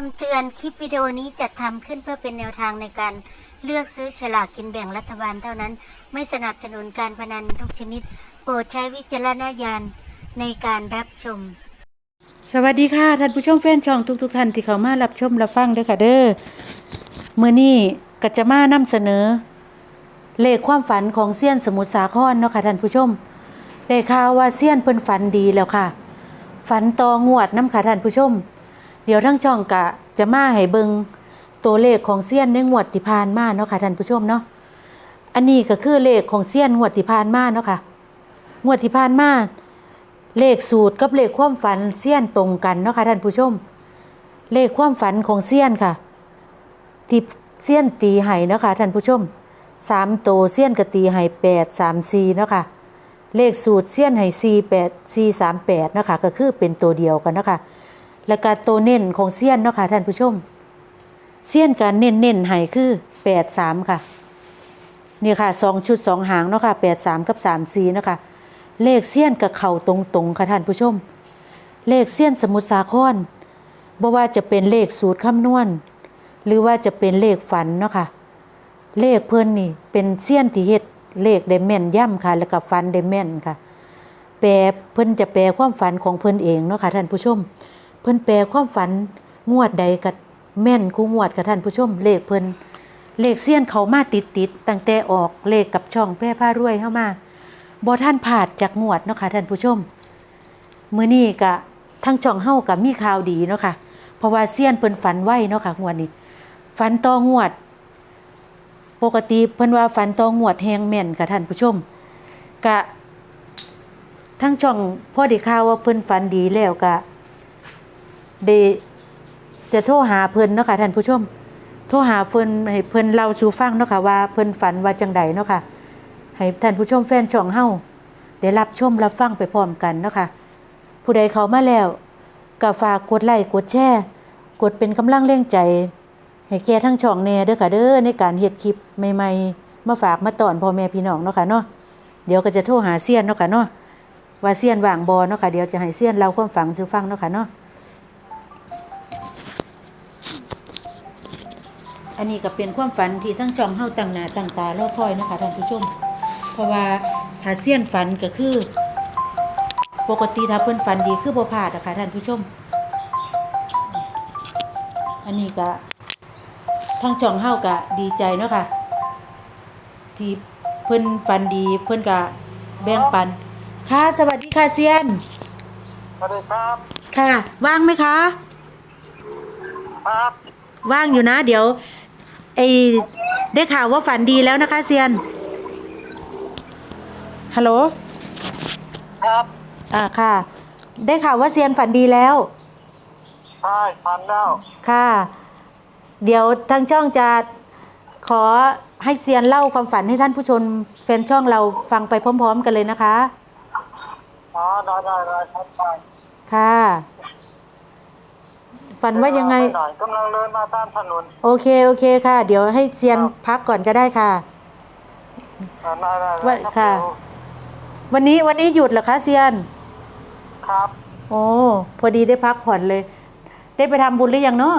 คำเตือนคลิปวิดีโอนี้จัดทำขึ้นเพื่อเป็นแนวทางในการเลือกซื้อฉลากกินแบ่งรัฐบาลเท่านั้น ไม่สนับสนุนการพนันทุกชนิด โปรดใช้วิจารณญาณในการรับชม สวัสดีค่ะท่านผู้ชมแฟนช่องทุกๆทท่านที่เข้ามารับชมรับฟังเด้อค่ะเด้อมื้อนี้ก็จะมานำเสนอ เลขความฝันของเซียนสมุทรสาครเนาะค่ะท่านผู้ชมได้ข่าวว่าเซียนเพิ่นฝันดีแล้วค่ะ ฝันตองวดน้ำค่ะท่านผู้ชม เดี๋ยวทั้งช่องกะจะมาให้เบิงตัวเลขของเซียนในงวดที่ผ่านมาเนาะค่ะท่านผู้ชมเนาะอันนี้ก็คือเลขของเซียนงวดที่ผ่านมาเนาะค่ะงวดที่ผ่านมาเลขสูตรกับเลขความฝันเซียนตรงกันเนาะค่ะท่านผู้ชม เลขความฝันของเซียนค่ะที่เซียนตีไห้เนาะค่ะท่านผู้ชมสามโตวเซียนกตีไห้แปดสามสี่เนาะค่ะเลขสูตรเซียนไห้สี่แปดสี่สามแปดเนาะค่ะก็คือเป็นตัวเดียวกันเนาะค่ะ แล้วก็ตัวเน้นของเซียนเนาะค่ะท่านผู้ชมเซียนการเน้นเน้นๆไห้คือแปดสามค่ะนี่ค่ะสองชุดสองหางเนาะค่ะแปดสามกับสามสี่เนาะค่ะเลขเสี้ยนกับเข่าตรงๆค่ะท่านผู้ชม เลขเสี้ยนสมุทรสาครบ่ว่าจะเป็นเลขสูตรคำนวณ หรือว่าจะเป็นเลขฝันเนาะค่ะเลขเพิ่นนี่เป็นเสี้ยนที่เฮ็ดเลขได้แม่นย่ำค่ะ แล้วก็ฝันได้แม่นค่ะ แปลเพิ่นจะแปลความฝันของเพิ่นเองเนาะค่ะท่านผู้ชม เพิ่นแปลความฝันงวดใดก็แม่นคู่งวดค่ะท่านผู้ชมเลขเพิ่นเลขเสี้ยนเขามาติดๆตั้งแต่ออกเลขกับช่องแพร่ผ้ารวยเข้ามาบ่ท่านผาดจากงวดเนาะค่ะท่านผู้ชมมื้อนี้ก็ทั้งช่องเฮาก็มีข่าวดีเนาะค่ะเพราะว่าเซียนเพิ่นฝันไว้เนาะค่ะงวดนี้ฝันต่องวด ปกติเพิ่นว่าฝันต่องวดแฮงแม่นค่ะท่านผู้ชมก็ทั้งช่องพ่อด้ข่าวว่าเพิ่นฝันดีแล้วก็ ได้จะโทรหาเพิ่นเนาะค่ะท่านผู้ชม โทรหาเพิ่นให้เพิ่นเล่าสู่ฟังเนาะค่ะว่าเพิ่นฝันว่าจังใดเนาะค่ะ ให้ท่านผู้ชมแฟนช่องเฮาได้รับชมรับฟังไปพร้อมกันเนาะค่ะ ผู้ใดเข้ามาแล้วก็ฝากกดไลค์กดแชร์กดเป็นกำลังเร่งใจ ให้แก่ทั้งช่องแน่เด้อค่ะเด้อในการเฮ็ดคลิปใหม่ๆ มาฝากมาตอนพ่อแม่พี่น้องเนาะค่ะเนาะเดี๋ยวก็จะโทรหาเซียนเนาะค่ะเนาะว่าเซียนว่างบ่เนาะค่ะเดี๋ยวจะให้เซียนเล่าความฝันสู่ฟังเนาะค่ะเนาะ อันนี้ก็เป็นความฝันที่ทั้งช่องเฮาตั้งหน้าตั้งตารอคอยเนาะค่ะท่านผู้ชม เพราะว่าถ้าเซียนฝันก็คือ ปกติถ้าเพิ่นฝันดีคือบ่พลาดอะค่ะท่านผู้ชม อันนี้ก็ทางช่องเฮาก็ดีใจเนาะค่ะที่เพิ่นฝันดีเพิ่นก็แบ่งปัน ค่ะสวัสดีค่ะเซียน สวัสดีครับ ค่ะ ว่างไหมคะ ครับ ว่างอยู่นะ เดี๋ยว ไอได้ข่าวว่าฝันดีแล้วนะคะเซียน ฮัลโหล ครับอ่าค่ะ ได้ข่าวว่าเซียนฝันดีแล้ว ใช่ฟันแล้วค่ะ เดี๋ยวทางช่องจะขอให้เซียนเล่าความฝันให้ท่านผู้ชมแฟนช่องเราฟังไปพร้อม ๆ กันเลยนะคะ อ๋อได้ได้ได้ครับไป ค่ะ ฝันว่ายังไงปหนกำลังเดินมาตามถนนโอเคโอเคค่ะ เดี๋ยวให้เซียนพักก่อนก็ได้ค่ะ อ่าได้ได้ได้ว่ารับค่ะ เดี๋ยววันนี้วันนี้หยุดเหรอคะเซียน ครับโอ้พอดีได้พักผ่อนเลย ได้ไปทำบุญหรือยังเนาะ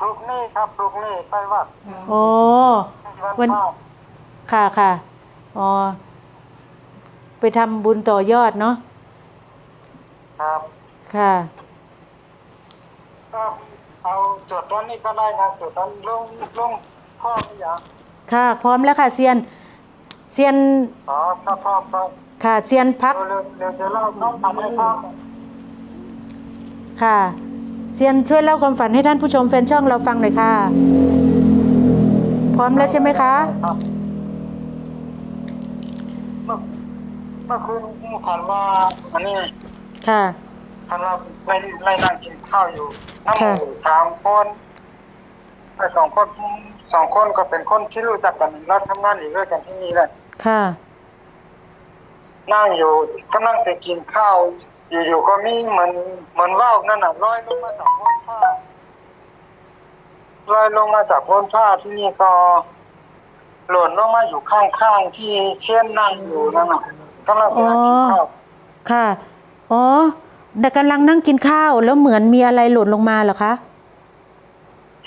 ปลุกนี่ครับปลุกนี่ไปวัดโอ้ วัวัน นพระค่ะค่ะอ๋อไปทำบุญต่อยอดเนาะครับ ค่ะ ก็เอาจดวันนี้ก็ได้นะจดวันลงลงพ่อไม่อยากค่ะ พร้อมแล้วค่ะเซียนเซียนอ๋อถ้าพ่อไปค่ะเซียนพักเร็วๆเดี๋ยวจะเล่าน้องทำให้ฟังค่ะเซียนช่วยเล่าความฝันให้ท่านผู้ชมแฟนช่องเราฟังหน่อยค่ะ พร้อมแล้วใช่ไหมคะรับเมื่อเมื่อคืนฝันว่าอันนี้ค่ะ ทำเราไล่ไล่นั่งกินข้าวอยู่นั่งค่ะอยู่สามคนไอ้สองคนสองคนก็เป็นคนที่รู้จักกันแล้วทำงานอยู่ด้วยกันที่นี่แหละค่ะนั่งอยู่กำลังจะกินข้าว อยู่ๆก็มีเหมือนเหมือนว่าวนั่นน่ะลอยลงมาจากบนผ้าลอยลงมาจากบนผ้าที่นี่ก็หล่นลงมาอยู่ข้างๆที่เชี่ยนนั่งอยู่นั่นน่ะกำลังจะนั่งกินข้าวค่ะ อ๋อ แต่กำลังนั่งกินข้าวแล้วเหมือนมีอะไรหล่นลงมาเหรอคะ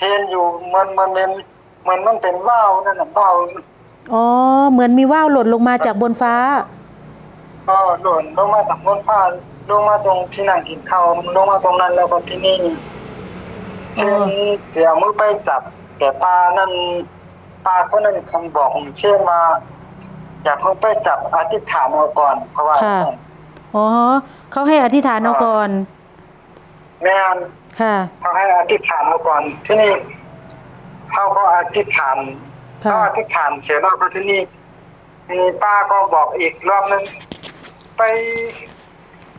เห็นอยู่มันมันเป็นมันมันเป็นว่าวนั่นน่ะว่าวอ๋อเหมือนมีว่าวหล่นลงมาจากบนฟ้าก็หล่นลงมาจากบนฟ้าลงมาตรงที่นั่งกินข้าวลงมาตรงนั้นแล้วก็ที่นี่เช่นเดี๋ยวมือไปจับ แต่ปลานั่นปลาคนนั้นคำบอกของเช่นมาอย่าเพิ่งไปจับอธิษฐานเอาก่อนเพราะว่าค่ะอ๋อ เขาให้อธิษฐานเอาก่อนแม่นค่ะเขาให้อธิษฐานเอาก่อน ที่นี่เขาก็อธิษฐานค่ะเขาอธิษฐานเสร็จแล้วก็ที่นี่มีป้าก็บอกอีกรอบนึงไป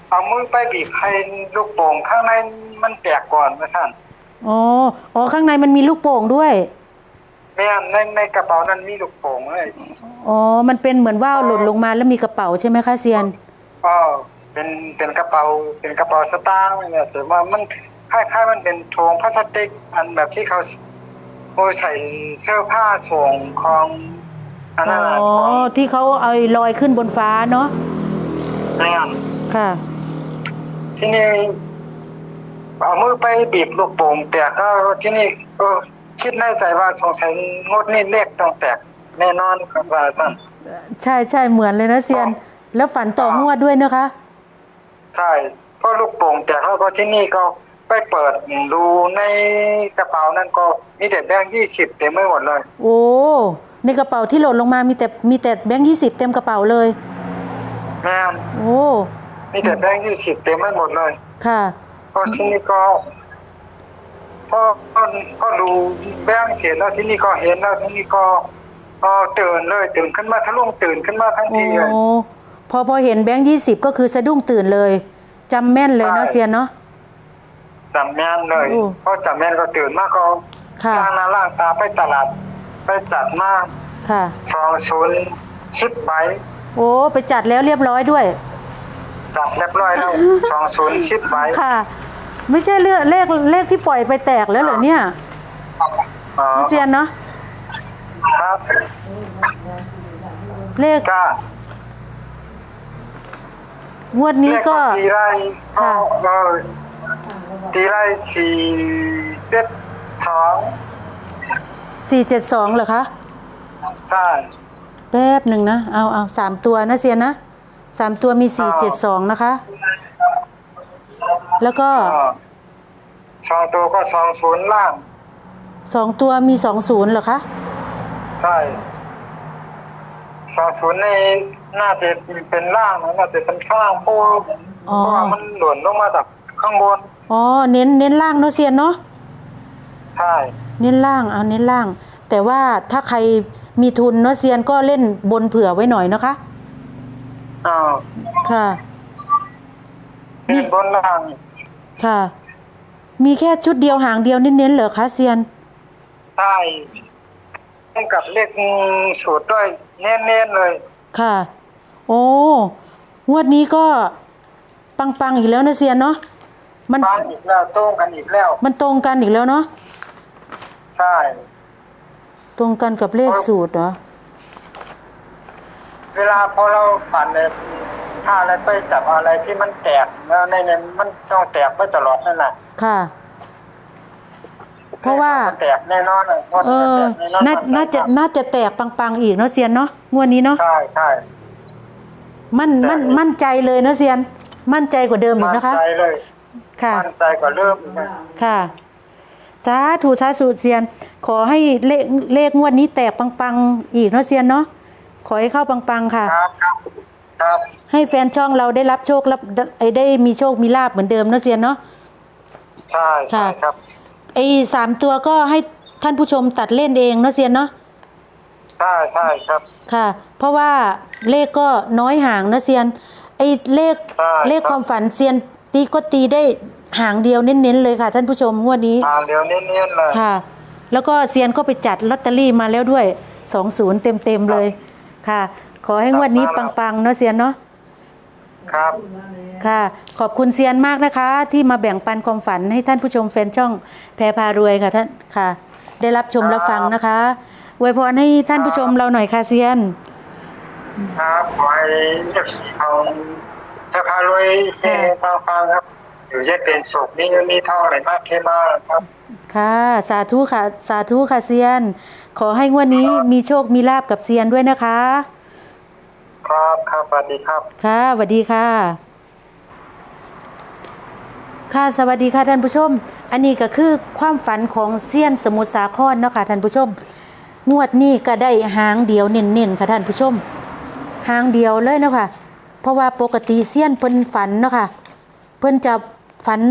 เอามือไปบีบให้ลูกโป่งข้างในมันแตกก่อนนะท่านอ๋ออ๋อข้างในมันมีลูกโป่งด้วยแม่นในในกระเป๋านั้นมีลูกโป่งเลยอ๋อ มันเป็นเหมือนว่าวหล่นลงมาแล้วมีกระเป๋าใช่ไหมคะเซียนก็ เป็นเป็นกระเป๋าเป็นกระเป๋าสตางค์เนี่ยแต่ว่ามันคล้ายๆมันเป็นโถงพลาสติก อันแบบที่เขาโอ้ใส่เสื้อผ้าส่งของอันอ๋นั้นน่ะอของที่เขาเอาลอยขึ้นบนฟ้าเนาะแม่นค่ะ ที่นี่เอามือไปบีบลูกโป่งแตกก็ที่นี่เออคิดในใจว่าสงสัยงดนี่เลขต้องแตกแน่นอนครับว่าสั้นใช่ใช่เหมือนเลยนะเซียน แล้วฝันต่องวดด้วยนะคะ ใช่เพราะลูกโป่งแตกแล้วก็ที่นี่ก็ไปเปิดดูในกระเป๋านั่นก็มีแต่แบงค์ยี่สิบเต็มไม่หมดเลย โอ้ในกระเป๋าที่หล่นลงมามีแต่มีแต่แบงค์ยี่สิบเต็มกระเป๋าเลยแม่นโอ้มีแต่แบงค์ยี่สิบเต็มไม่หมดเลยค่ะเพราะที่นี่ก็ก็ก็ก็ดูแบงค์เสียแล้วที่นี่ก็เห็นแล้วที่นี่ก็ก็ตื่นเลยตื่นขึ้นมาทะลุงตื่นขึ้นมาทันโอ้ทีเลย พอพอเห็นแบงค์ยี่สิบก็คือสะดุ้งตื่นเลยจำแม่นเลยเนาะใช่ เซียนเนาะ จำแม่นเลยโอ้ เพราะจำแม่นก็ตื่นมากก็ค่ะ ล่างหน้าล่างตาไปตลาด ไปจัดมาค่ะ สองศูนย์ชิปใบโอ้ไปจัดแล้วเรียบร้อยด้วย จัดเรียบร้อยแล้วสองศูนย์ชิปใบค่ะ ไม่ใช่เลขเลขเลขที่ปล่อยไปแตกแล้วเหรอเนี่ยอ๋อเซียนเนาะครับเลขก็ งวดนี้ก็เลขตีไรก็ค่ะเออตีไรสี่เจ็ดสองสี่เจ็ดสองเหรอคะใช่แป๊บหนึ่งนะเอาเอาสามตัวนะเซียนนะสามตัวมีสี่เจ็ดสองนะคะ แล้วก็ก็สองตัวก็สองศูนย์ล่างสองตัวมีสองศูนย์เหรอคะใช่สองศูนย์ใน น่าจะเป็นล่างนะน่าจะเป็นข้างล่างเพราะว่าเพอ๋อ ราะว่ามันหล่นลงมาจากข้างบนอ๋อ เน้นเน้นล่างเนาะเซียนเนาะ ใช่เน้นล่าง เอาเน้นล่าง แต่ว่าถ้าใครมีทุนเนาะเซียนก็เล่นบนเผื่อไว้หน่อยนะคะอ้าวค่ะ เป็นบนล่างค่ะ มีแค่ชุดเดียวหางเดียวเน้นๆเหรอคะเซียน ใช่ต้องกับเลขสูตรด้วยเน้นๆเลย ค่ะ โอ้งวดนี้ก็ปังๆอีกแล้วนะเซียนเนาะมันฟังอีกแล้วโต้งกันอีกแล้ว มันตรงกันอีกแล้วเนาะใช่ ตรงกันกับเลขสูตรเหรอเวลาพอเราฝันเนี่ยถ้าอะไรไปจับอะไรที่มันแตกแล้วในนั้นมันต้องแตกไปตลอดนั่นแหละค่ะ เพราะว่ามันแตกแน่นอนอะงวดเอนี้อแตกแน่นอนน่ามัน่าจะแตกน่าจะแตกปังๆอีกเนาะเซียนเนาะงวดนี้เนาะใช่ใช่ มั่นมั่นมั่นใจเลยเนาะเซียน มั่นใจกว่าเดิมอีกมั่นนะคะใจเลยค่ะ มั่นใจกว่าเริ่มอีกนะค่ะสาธุสาธุเซียน ขอให้เลขเลขงวดนี้แตกปังๆ อีกเนาะเซียนเนาะขอให้เข้าปังๆค่ะ ครับครับครับให้แฟนช่องเราได้รับโชครับไอ้ได้มีโชคมีลาบเหมือนเดิมเนาะเซียนเนาะ ใช่ใช่ค่ะ ครับ ไอ้สามตัวก็ให้ท่านผู้ชมตัดเล่นเองเนาะเซียนเนาะใช่ใช่ครับ ค่ะ เพราะว่าเลขก็น้อยห่างนะเซียน ไอ้เลขใช่เลขความฝันเซียนตีก็ตีได้หางเดียวเน้นๆเลยค่ะ ท่านผู้ชมงวดนี้ทางเดียวเน้นๆเลยค่ะ แล้วก็เซียนก็ไปจัดลอตเตอรี่มาแล้วด้วยสองศูนย์เต็มๆเลยค่ะ ขอให้งวดนี้ปังๆเนาะเซียนเนาะ ครับ ค่ะ ขอบคุณเซียนมากนะคะ ที่มาแบ่งปันความฝันให้ท่านผู้ชมแฟนช่องแพรพารวยค่ะท่านค่ะ ได้รับชมรับฟังนะคะ อวยพรให้ท่านผู้ชมเราหน่อยค่ะเซียน ครับขอให้เอฟซีเขาจะพารวยเฮฟังฟังครับ อยู่เย็ดเป็นสุขมีเงินมีทองอะไรมากเทมากครับ ค่ะ สาธุค่ะ สาธุค่ะเซียน ขอให้งวดนี้มีโชคมีลาบกับเซียนด้วยนะคะ ครับครับสวัสดีครับ ค่ะสวัสดีค่ะ ค่ะ สวัสดีค่ะท่านผู้ชม อันนี้ก็คือความฝันของเซียนสมุทรสาครเนาะค่ะท่านผู้ชม งวดนี้ก็ได้หางเดียวเน้นๆค่ะท่านผู้ชม หางเดียวเลยเนาะค่ะเพราะว่าปกติเซียนเพิ่นฝันเนาะค่ะเพิ่นจะฝัน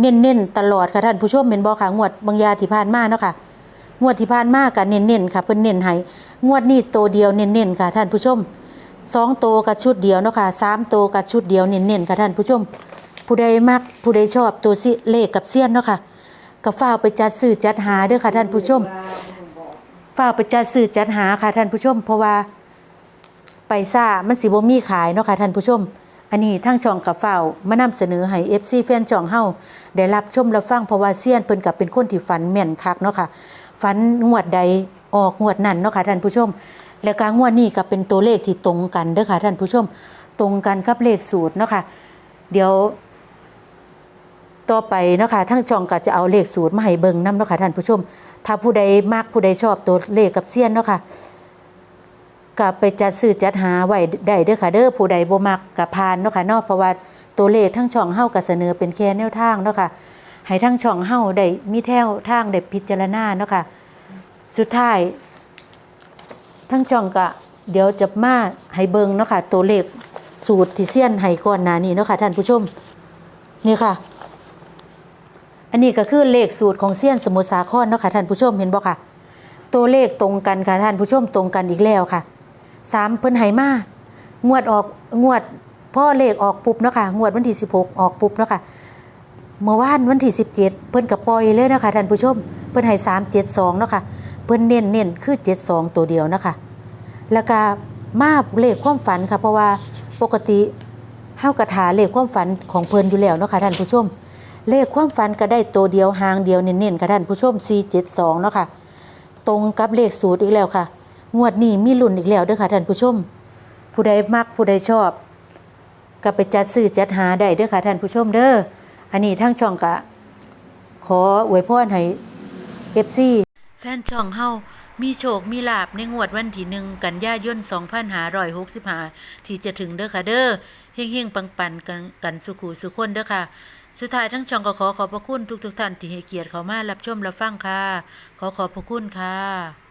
เน้นๆตลอดค่ะท่านผู้ชมเป็นบ่ค่ะงวดบางยาที่ผ่านมาเนาะค่ะงวดที่ผ่านมาก็เน้นๆค่ะเพิ่นเน้นให้งวดนี้โตเดียวเน้นๆค่ะท่านผู้ชมสองโตกับชุดเดียวเนาะค่ะสามโตกับชุดเดียวเน้นๆค่ะท่านผู้ชม ผู้ใดมักผู้ใดชอบตัวสิเลขกับเซียนเนาะค่ะก็ฝ้าไปจัดซื้อจัดหาเด้อค่ะท่านผู้ชม ฝ้าวไปจัดซื้อจัดหาค่ะท่านผู้ชม เพราะว่าไปซ่ามันสิบ่มีขายเนาะค่ะท่านผู้ชม อันนี้ทั้งช่องกับฝ้าวมานำเสนอให้ FC แฟนช่องเฮาได้รับชมรับฟังเพราะว่าเซียนเพิ่นก็เป็นคนที่ฝันแม่นคักเนาะค่ะฝันงวดใดออกงวดนั้นเนาะค่ะท่านผู้ชม แล้วก็งวดนี้ก็เป็นตัวเลขที่ตรงกันเด้อค่ะท่านผู้ชม ตรงกันกับเลขสูตรเนาะค่ะเดี๋ยวต่อไปเนาะค่ะทั้งช่องก็จะเอาเลขสูตรมาให้เบิ่งนํเนาะค่ะท่านผู้ชม ถ้าผู้ใดมักผู้ใดชอบตัวเลขกับเซียนเนาะค่ะก็ไปจัดซื้อจัดหาไว้ได้เด้อค่ะเด้อผู้ใดบ่มักก็ผ่านเนาะค่ะเนาะเพราะว่าตัวเลขทั้งช่องเฮาก็เสนอเป็นแค่แนวทางเนาะค่ะให้ทั้งช่องเฮาได้มีแถวทางได้พิจารณาเนาะค่ะสุดท้าย ทั้งช่องก็เดี๋ยวจะมาให้เบิงเนาะค่ะตัวเลขสูตรที่เซียนให้ก่อนหน้านี้เนาะค่ะท่านผู้ชมนี่ค่ะ อันนี้ก็คือเลขสูตรของเซียนสมุทรสาครเนาะค่ะท่านผู้ชมเห็นบ่ค่ะ ตัวเลขตรงกันค่ะท่านผู้ชมตรงกันอีกแล้วค่ะสามเพิ่นไหมางวดออกงวดพ่อเลขออกปุ๊บเนาะค่ะงวดวันที่ 16 ออกปุ๊บเนาะค่ะเมื่อวานวันที่ 17 เพิ่นก็ปล่อยเลยเนาะค่ะท่านผู้ชม เพิ่นให้372เนาะค่ะเพิ่นเน้นเน้นคือ 72 ตัวเดียวนะคะแล้วก็มาเลขความฝันค่ะ เพราะว่าปกติเฮากระถาเลขความฝันของเพิ่นอยู่แล้วเนาะค่ะท่านผู้ชม เลขความฝันก็ได้ตัวเดียวหางเดียวเน้นๆค่ะท่านผู้ชม 472 เนาะค่ะ ตรงกับเลขสูตรอีกแล้วค่ะ งวดนี้มีลุ้นอีกแล้วเด้อค่ะท่านผู้ชม ผู้ใดมักผู้ใดชอบ ก็ไปจัดซื้อจัดหาได้เด้อค่ะท่านผู้ชมเด้อ อันนี้ทั้งช่องกะ ขออวยพรให้ FC แฟนช่องเฮามีโชค มีลาบในงวดวันที่หนึ่งกันยายน2565ที่จะถึงเด้อค่ะเด้อเฮงๆปังๆกันกันสุขุสุขคนเด้อค่ะ สุดท้ายทั้งช่องก็ขอขอบพระคุณทุกๆท่านที่ให้เกียรติเข้ามารับชมรับฟังค่ะ ขอขอบพระคุณค่ะ